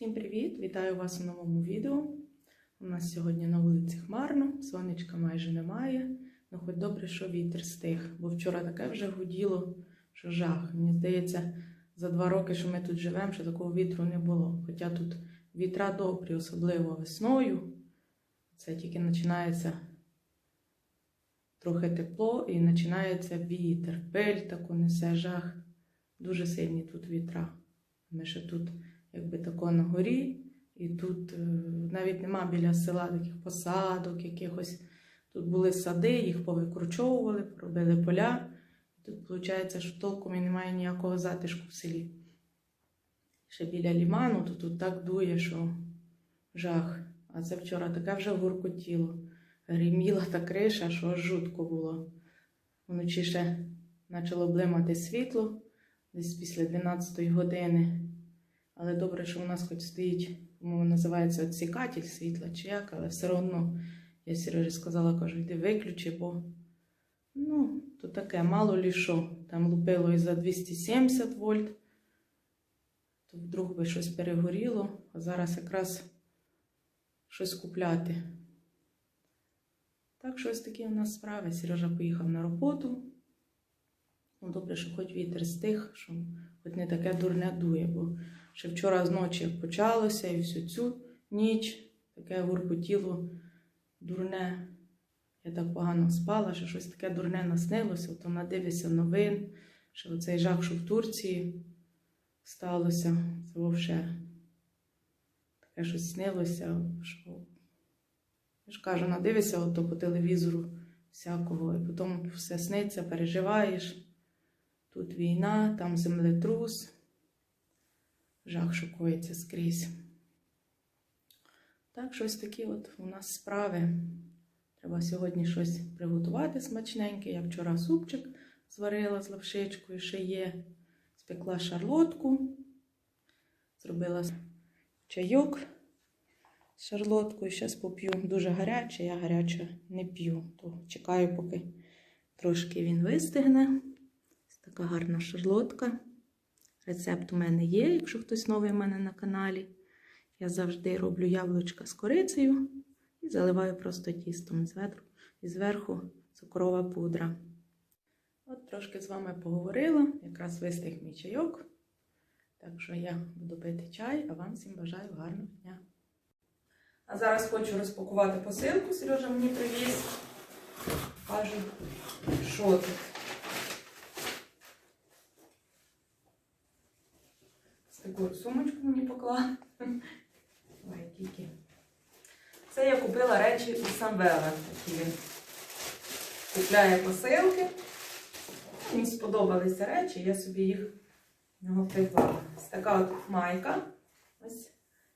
Всім привіт! Вітаю вас у новому відео. У нас сьогодні на вулиці хмарно, сонечка майже немає. Ну, хоч добре, що вітер стих, бо вчора таке вже гуділо, що жах. Мені здається, за два роки, що ми тут живемо, що такого вітру не було. Хоча тут вітра добрі, особливо весною. Це тільки починається трохи тепло і починається вітер. Пиль таку несе жах. Дуже сильні тут вітра. Ми ще тут якби тако на горі, і тут е, навіть нема біля села таких посадок, якихось. Тут були сади, їх повикручовували, робили поля. Тут виходить, що толком і немає ніякого затишку в селі. Ще біля ліману, то тут так дує, що жах. А це вчора таке вже гуркотіло. Гриміла та криша, що жутко було. Вночі ще почало блимати світло десь після 12 години. Але добре, що у нас хоч стоїть, по-моєму, називається відсікатель світла чи як, але все одно я Сережі сказала, кажу, йди виключи, бо ну, то таке, мало лі що. Там лупило і за 270 вольт, то вдруг би щось перегоріло, а зараз якраз щось купляти. Так що ось такі у нас справи. Сережа поїхав на роботу. Ну, добре, що хоч вітер стих, що хоч не таке дурне дує, бо ще вчора зночі почалося і всю цю ніч таке гуркотіло дурне. Я так погано спала, що щось таке дурне наснилося, то надивися новин, що оцей жах, що в Турції сталося, це вовше таке щось снилося, що я ж кажу, надивися ото по телевізору всякого, і потім все сниться, переживаєш. Тут війна, там землетрус. Жах шокується скрізь. Так, щось такі от у нас справи. Треба сьогодні щось приготувати смачненьке. Я вчора супчик зварила з лавшичкою, ще є. Спекла шарлотку, зробила чайок з шарлоткою. Зараз поп'ю дуже гаряче, я гаряче не п'ю. То чекаю, поки трошки він вистигне. Ось така гарна шарлотка. Рецепт у мене є, якщо хтось новий у мене на каналі. Я завжди роблю яблучка з корицею і заливаю просто тістом і зверху цукрова пудра. От трошки з вами поговорила, якраз вистиг мій чайок. Так що я буду пити чай, а вам всім бажаю гарного дня. А зараз хочу розпакувати посилку. Сережа мені привіз. Кажу, що тут. Ось сумочку мені поклала. Ой, тільки. Це я купила речі у Самвела. Такі він купляє посилки. Мені сподобалися речі, я собі їх в нього придбала. Ось така от майка. Ось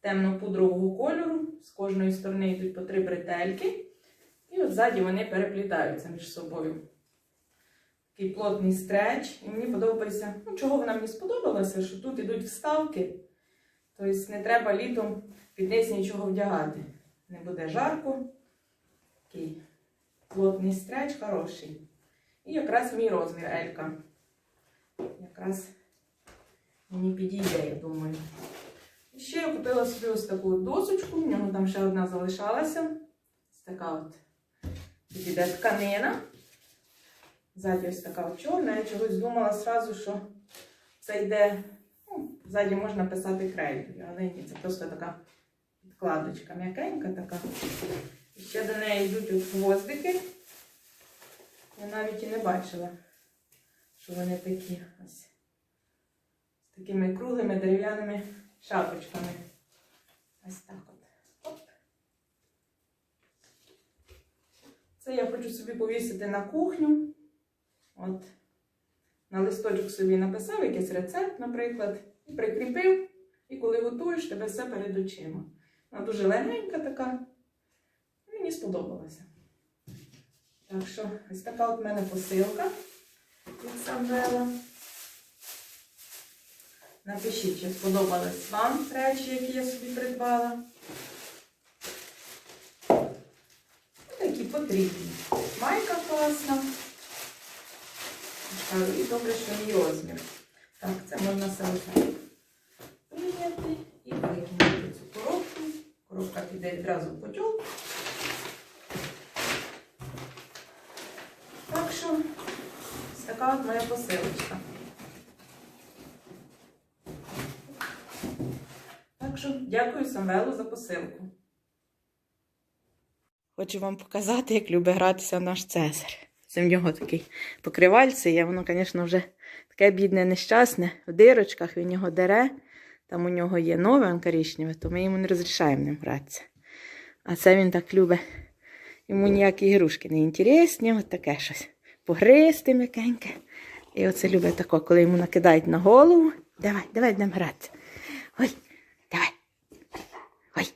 темно-пудрового кольору. З кожної сторони йдуть по три бретельки. І от ззаді вони переплітаються між собою. Такий плотний стреч. І мені подобається, ну чого вона мені сподобалася, що тут йдуть вставки. Тобто не треба літом під низ нічого вдягати. Не буде жарко. Такий плотний стреч, хороший. І якраз мій розмір Елька. Якраз мені підійде, я думаю. І ще я купила собі ось таку досочку, в нього там ще одна залишалася. Ось така от тут іде тканина. Ззаді ось така чорна. Я чогось думала зразу, що це йде, ну, ззаді можна писати крейдою, але ні, це просто така підкладочка м'якенька така. І ще до неї йдуть от гвоздики. Я навіть і не бачила, що вони такі ось з такими круглими дерев'яними шапочками. Ось так от. Оп. Це я хочу собі повісити на кухню. От. На листочок собі написав якийсь рецепт, наприклад, і прикріпив. І коли готуєш, тебе все перед очима. Вона дуже легенька така. Мені сподобалася. Так що ось така от в мене посилка від Самвела. Напишіть, чи сподобались вам речі, які я собі придбала. Такі потрібні. Майка класна. І добре, що мій розмір. Так, це можна селфі прийняти і викинути. піде відразу в котел. Так що така от моя посилочка. Так що дякую Самвелу за посилку. Хочу вам показати, як любить гратися наш Цезар. Це в нього такий покривальце є, воно, звісно, вже таке бідне, нещасне. В дирочках він його дере. Там у нього є нове коричневе, то ми йому не розрішаємо ним гратися. А це він так любить. Йому ніякі ігрушки не інтересні, от таке щось. Погризти м'якеньке. І оце любить тако, коли йому накидають на голову. Давай, давай будемо гратися. Ой, давай. Ой.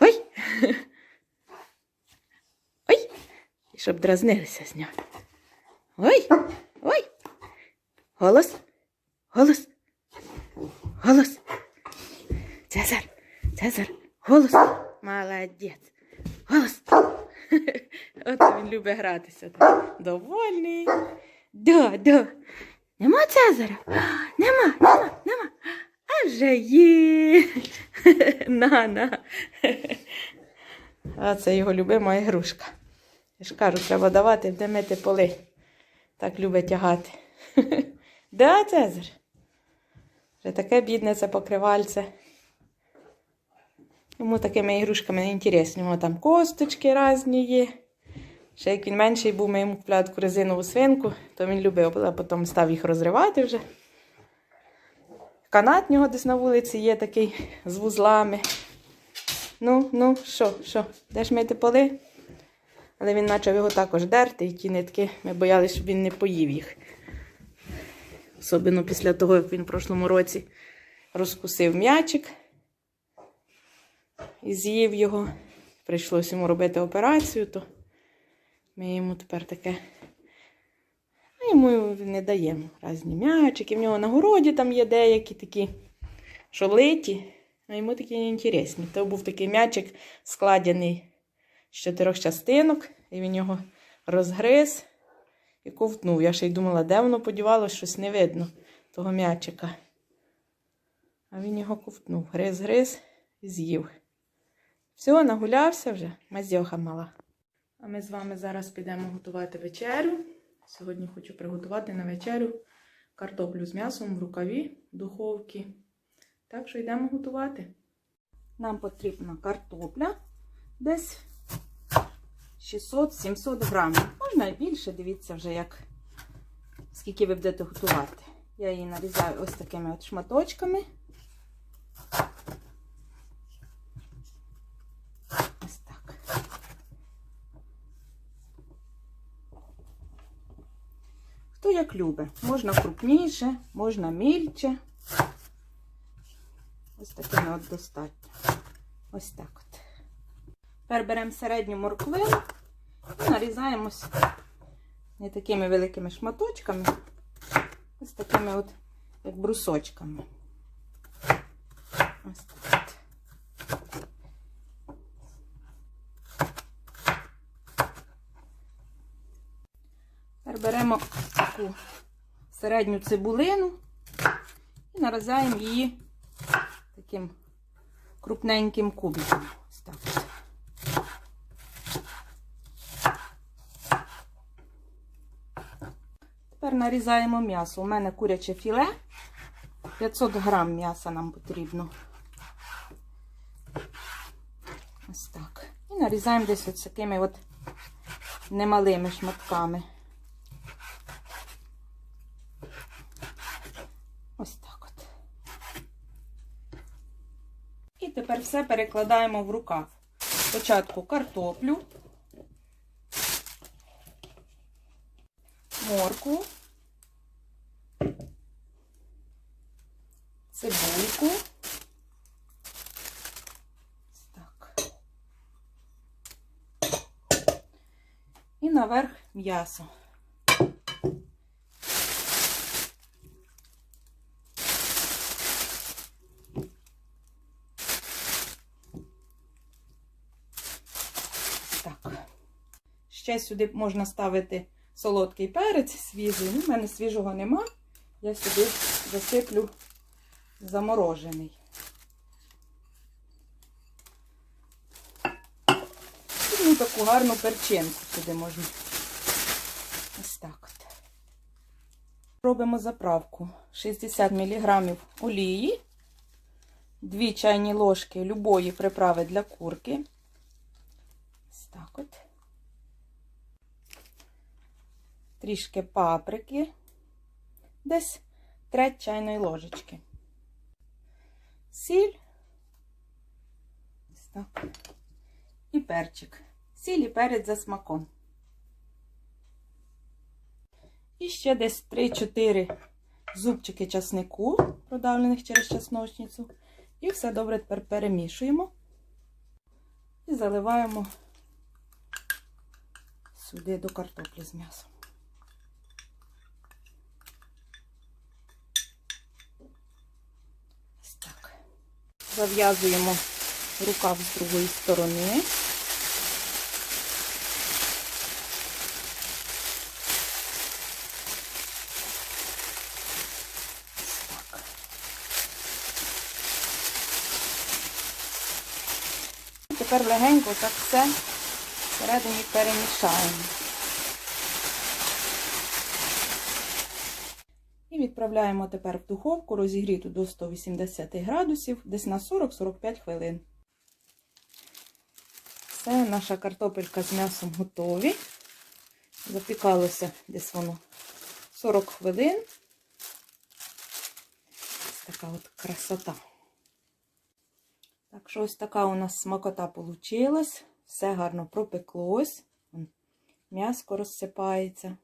Ой. Ой. І щоб дразнилися з нього. Ой. Ой. Голос. Голос. Голос. Цезар. Цезар. Голос. Молодець. Голос. От він любить гратися. Довольний. Да, да. Нема Цезаря? Нема, нема, нема. А вже є. На, на. А це його любима ігрушка. Я ж кажу, треба давати, де мити поли. Так любить тягати. Да, Цезар? Вже таке бідне це покривальце. Йому такими ігрушками не інтересні. У нього там косточки різні є. Ще як він менший був, ми йому купляли таку резинову свинку, то він любив, а потім став їх розривати вже. Канат в нього десь на вулиці є такий з вузлами. Ну, ну, що, що, де ж мити поли? Але він почав його також дерти, і ті нитки, ми боялися, щоб він не поїв їх. Особливо після того, як він в прошлому році розкусив м'ячик і з'їв його. Прийшлося йому робити операцію, то ми йому тепер таке. А йому не даємо різні м'ячики. В нього на городі там є деякі такі, що литі, а йому такі не інтересні. То був такий м'ячик складений з чотирьох частинок, і він його розгриз і ковтнув. Я ще й думала, де воно подівалося, щось не видно того м'ячика. А він його ковтнув. Гриз-гриз і з'їв. Все, нагулявся вже, мазьоха мала. А ми з вами зараз підемо готувати вечерю. Сьогодні хочу приготувати на вечерю картоплю з м'ясом в рукаві в духовці. Так що йдемо готувати. Нам потрібна картопля десь 600-700 грамів. Можна і більше, дивіться вже, як скільки ви будете готувати. Я її нарізаю ось такими от шматочками. Ось так. Хто як любить. Можна крупніше, можна мільче. Ось такими от достатньо. Ось так от. Тепер беремо середню морквину і нарізаємо не такими великими шматочками, ось такими от, як брусочками. Ось так. Тепер беремо таку середню цибулину і нарізаємо її таким крупненьким кубиком. Ось так. от. Тепер нарізаємо м'ясо. У мене куряче філе. 500 грам м'яса нам потрібно. Ось так. І нарізаємо десь ось такими от немалими шматками. Ось так от. І тепер все перекладаємо в рукав. Спочатку картоплю. моркву, цибульку. Ось Так. І наверх м'ясо. Ще сюди можна ставити солодкий перець свіжий. Ну, в мене свіжого нема. Я сюди засиплю заморожений. Таку гарну перчинку сюди можна. Ось так. Робимо заправку. 60 мг олії, 2 чайні ложки любої приправи для курки. Ось так от. Трішки паприки. Десь треть чайної ложечки. Сіль. Ось так. І перчик. Сіль і перець за смаком. І ще десь 3-4 зубчики часнику, продавлених через чесночницю. І все добре тепер перемішуємо і заливаємо сюди до картоплі з м'ясом. Зав'язуємо рукав з другої сторони. Тепер легенько так все всередині перемішаємо. І відправляємо тепер в духовку розігріту до 180 градусів, десь на 40-45 хвилин. Все, наша картопелька з м'ясом готові. Запікалося десь воно 40 хвилин. Ось така от красота. Так що ось така у нас смакота получилась. Все гарно пропеклось. М'яско розсипається.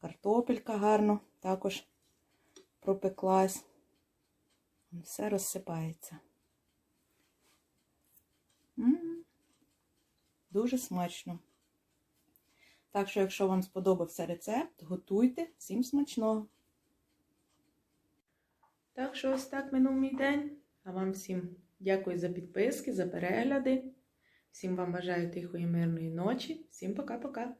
Картопелька гарно також пропеклась. Все розсипається. М -м -м. Дуже смачно. Так що, якщо вам сподобався рецепт, готуйте всім смачного. Так що ось так минув мій день. А вам всім дякую за підписки, за перегляди. Всім вам бажаю тихої, мирної ночі. Всім пока-пока.